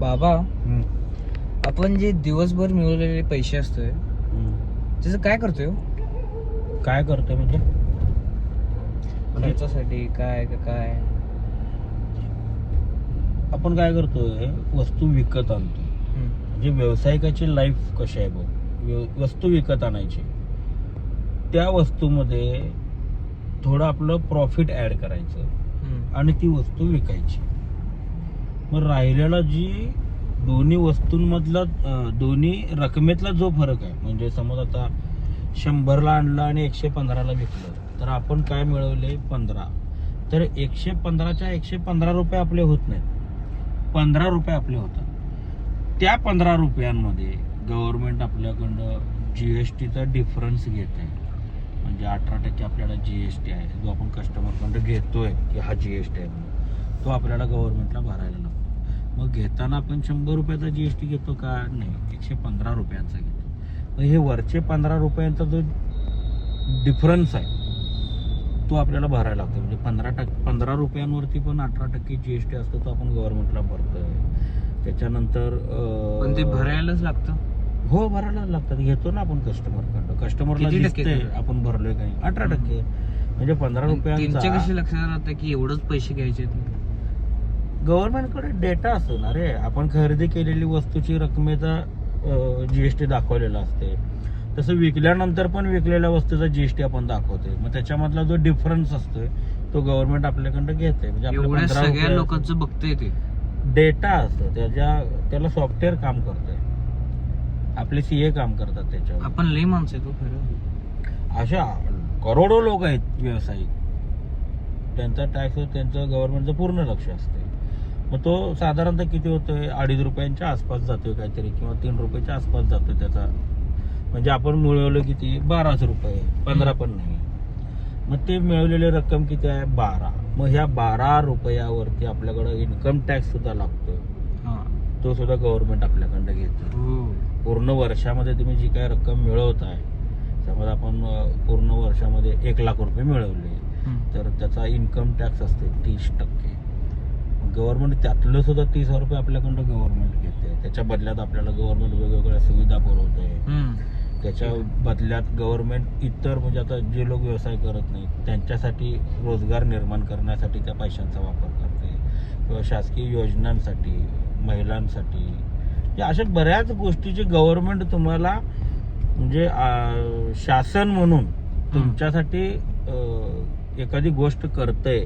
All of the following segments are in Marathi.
बाबा. आपण जे दिवसभर मिळवलेले पैसे असतोय. त्याचं काय करतोय हो? काय करतोय म्हणजे म्हणजे खर्चासाठी काय का काय आपण काय करतोय वस्तू विकत आणतो. म्हणजे व्यावसायिकाची लाईफ कशी आहे बघ वस्तू विकत आणायची त्या वस्तूमध्ये थोडं आपलं प्रॉफिट ऍड करायचं. आणि ती वस्तू विकायची मग राहिलेला जी दोन्ही वस्तूंमधला दोन्ही रकमेतला जो फरक आहे म्हणजे समज आता शंभरला आणलं आणि एकशे पंधराला विकलं तर आपण काय मिळवले? पंधरा. तर एकशे पंधराच्या एकशे पंधरा रुपये आपले होत नाहीत. पंधरा रुपये आपले होतात. त्या पंधरा रुपयांमध्ये गव्हर्नमेंट आपल्याकडं जी एस टीचा डिफरन्स घेत. आहे म्हणजे अठरा टक्के आपल्याला जी एस टी आहे जो आपण कस्टमरकडं घेतोय की हा जी एस टी आहे म्हणून. तो आपल्याला गव्हर्नमेंटला भरायला लागतो मग घेताना आपण शंभर रुपयाचा जी एस टी घेतो का? नाही एकशे पंधरा रुपयांचा घेतो. मग हे वरचे पंधरा रुपयांचा जो डिफरन्स आहे तो आपल्याला भरायला लागतो. म्हणजे पंधरा टक्के पंधरा रुपयांवरती पण अठरा टक्के जी एस टी असतो तो आपण गव्हर्नमेंटला भरतोय. त्याच्यानंतर पण ते भरायलाच लागतं. हो भरायला लागतात. घेतो ना आपण कस्टमरकडं कस्टमरला दिसतंय? आपण भरलोय काही. अठरा टक्के. म्हणजे पंधरा रुपयांचा कशी लक्षात राहतं की एवढंच पैसे घ्यायचे गव्हर्नमेंटकडे डेटा असतो ना रे आपण खरेदी केलेली वस्तूची रकमेचा जीएसटी दाखवलेला असते. तसं विकल्यानंतर पण विकलेल्या वस्तूचा जीएसटी आपण दाखवतोय. मग त्याच्यामधला जो डिफरन्स असतोय तो गव्हर्नमेंट आपल्याकडे घेते म्हणजे आपल्या एवढ्या 15 सगळ्या लोकांचं बघतंय ते. डेटा असतो. त्याच्या त्याला सॉफ्टवेअर काम करतंय. आपले सीए काम करतात त्याच्यावर. आपण लई माणसं तो खरं. अशा करोडो लोक आहेत व्यावसायिक त्यांचा टॅक्स त्यांचं गव्हर्नमेंटचं पूर्ण लक्ष असते मग तो साधारणतः किती होतोय? अडीच रुपयांच्या आसपास जातोय काहीतरी किंवा तीन रुपयाच्या आसपास जातोय त्याचा. म्हणजे आपण मिळवलं किती? बाराच रुपये. पंधरा पण नाही. मग ते मिळवलेली रक्कम किती आहे? बारा. मग ह्या बारा रुपयावरती आपल्याकडं इन्कम टॅक्स सुद्धा लागतोय. हा. तो सुद्धा गव्हर्नमेंट आपल्याकडं घेतो हो. पूर्ण वर्षामध्ये तुम्ही जी काय रक्कम मिळवताय समज आपण पूर्ण वर्षामध्ये एक लाख रुपये मिळवले. तर त्याचा इन्कम टॅक्स असते तीस टक्के. गव्हर्नमेंट त्यातलं सुद्धा तीस हजार रुपये आपल्याकडं गव्हर्नमेंट घेते. त्याच्या बदल्यात आपल्याला गव्हर्नमेंट वेगवेगळ्या सुविधा पुरवते. त्याच्या बदल्यात गव्हर्नमेंट इतर म्हणजे आता जे लोक व्यवसाय करत नाहीत त्यांच्यासाठी रोजगार निर्माण करण्यासाठी त्या पैशांचा वापर करते. किंवा शासकीय योजनांसाठी महिलांसाठी. या अशा बऱ्याच गोष्टीची गव्हर्नमेंट तुम्हाला म्हणजे शासन म्हणून तुमच्यासाठी एखादी गोष्ट करतंय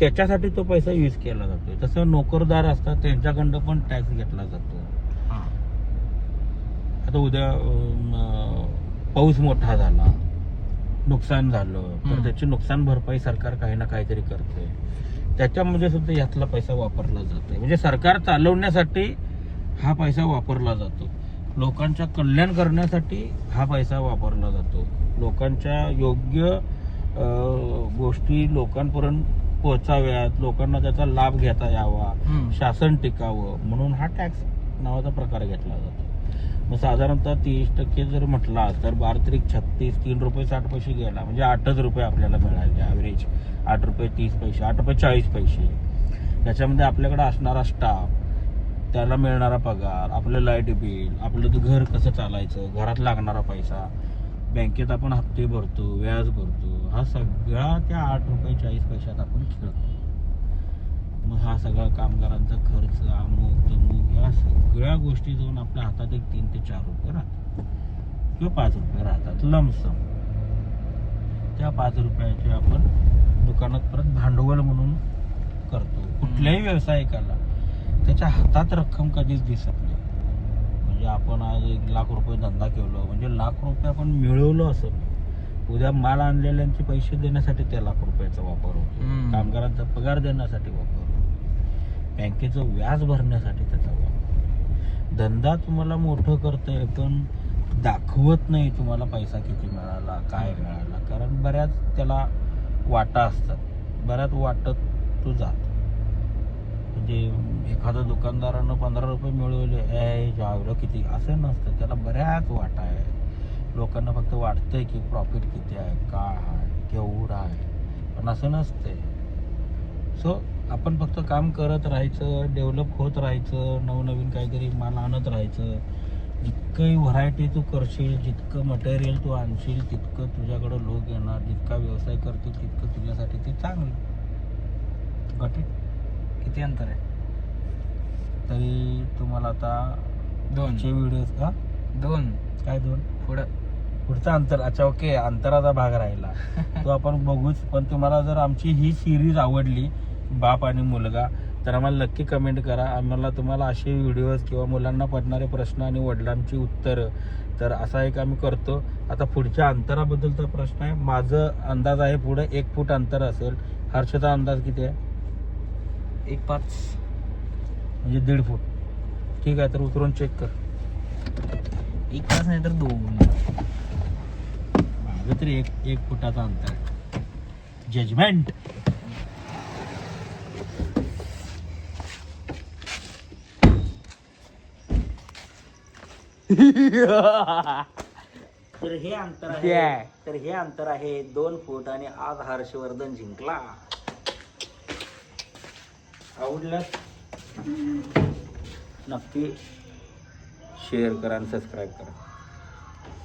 त्याच्यासाठी तो पैसा यूज केला जातोय. तसं नोकरदार असतात त्यांच्याकडनं पण टॅक्स घेतला जातो. हा. आता उद्या पाऊस मोठा झाला नुकसान झालं तर. त्याची नुकसान भरपाई सरकार काही ना काहीतरी करते त्याच्यामध्ये सुद्धा यातला पैसा वापरला जातोय. म्हणजे सरकार चालवण्यासाठी हा पैसा वापरला जातो. लोकांच्या कल्याण करण्यासाठी हा पैसा वापरला जातो. लोकांच्या योग्य गोष्टी लोकांपर्यंत पोहोचाव्यात लोकांना त्याचा लाभ घेता यावा. शासन टिकावं म्हणून हा टॅक्स नावाचा प्रकार घेतला जातो. मग साधारणतः तीस टक्के जर म्हटला तर बारा तरी छत्तीस तीन रुपये साठ पैसे गेला. म्हणजे आठच रुपये आपल्याला मिळाले ॲव्हरेज आठ रुपये तीस पैसे आठ रुपये चाळीस पैसे. त्याच्यामध्ये आपल्याकडे असणारा स्टाफ त्याला मिळणारा पगार आपलं लाइट बिल आपलं घर कसं चालायचं घरात लागणारा पैसा बँकेत आपण हप्ते भरतो व्याज भरतो हा सगळा त्या आठ रुपये चाळीस पैशात आपण खेळतो मग हा सगळा कामगारांचा खर्च अमुक तमुक या सगळ्या गोष्टी जाऊन आपल्या हातात एक तीन ते चार रुपये राहतात. किंवा पाच रुपये राहतात लमसम. त्या पाच रुपयाचे आपण दुकानात परत भांडवल म्हणून करतो. कुठल्याही व्यावसायिकाला त्याच्या हातात रक्कम कधीच दिसत नाही. म्हणजे आपण आज एक लाख रुपये धंदा केलो म्हणजे लाख रुपये आपण मिळवलो असं उद्या माल आणलेल्यांचे पैसे देण्यासाठी त्या लाख रुपयाचा वापर होतो. कामगारांचा पगार देण्यासाठी वापर होतो. बँकेचं व्याज भरण्यासाठी त्याचा वापर धंदा तुम्हाला मोठं करतोय पण दाखवत नाही तुम्हाला पैसा किती मिळाला काय मिळाला. कारण बऱ्याच त्याला वाटा असतात. बऱ्याच वाटत तू जात. म्हणजे एखाद्या दुकानदारानं पंधरा रुपये मिळवले ए जावलं किती? असं नसतं. त्याला बऱ्याच वाटा आहे लोकांना फक्त वाटतंय की प्रॉफिट किती आहे काय आहे केवढं आहे. पण असं नसते सो आपण फक्त काम करत राहायचं डेव्हलप होत राहायचं नवनवीन काहीतरी माल आणत राहायचं. जितकंही व्हरायटी तू करशील जितकं मटेरियल तू आणशील तितकं तुझ्याकडं लोक येणार जितका व्यवसाय करतील तितकं तुझ्यासाठी ते चांगलं. गट किती अंतर आहे? तरी तुम्हाला आता दोन. चे व्हिडिओ का दोन. काय दोन? पुढं. पुढचा अंतर अच्छा ओके अंतराचा भाग राहिला. तो आपण बघूच पण तुम्हाला जर आमची ही सिरीज आवडली बाप आणि मुलगा तर आम्हाला नक्की कमेंट करा. आम्हाला तुम्हाला असे व्हिडिओज किंवा मुलांना पडणारे प्रश्न आणि वडिलांची उत्तरं तर असा एक आम्ही करतो. आता पुढच्या अंतराबद्दलचा प्रश्न आहे. माझं अंदाज आहे पुढे एक फूट अंतर असेल. हर्षचा अंदाज किती आहे? एक पाच म्हणजे दीड फूट. ठीक आहे तर उतरून चेक कर. एक पाच नाही तर दोन. माझं तरी एक एक फुटाचा अंतर. जजमेंट तर हे अंतर आहे. तर हे अंतर आहे दोन फूट आणि आज हर्षवर्धन जिंकला. आवडलं? नक्की शेअर करा आणि सबस्क्राईब करा.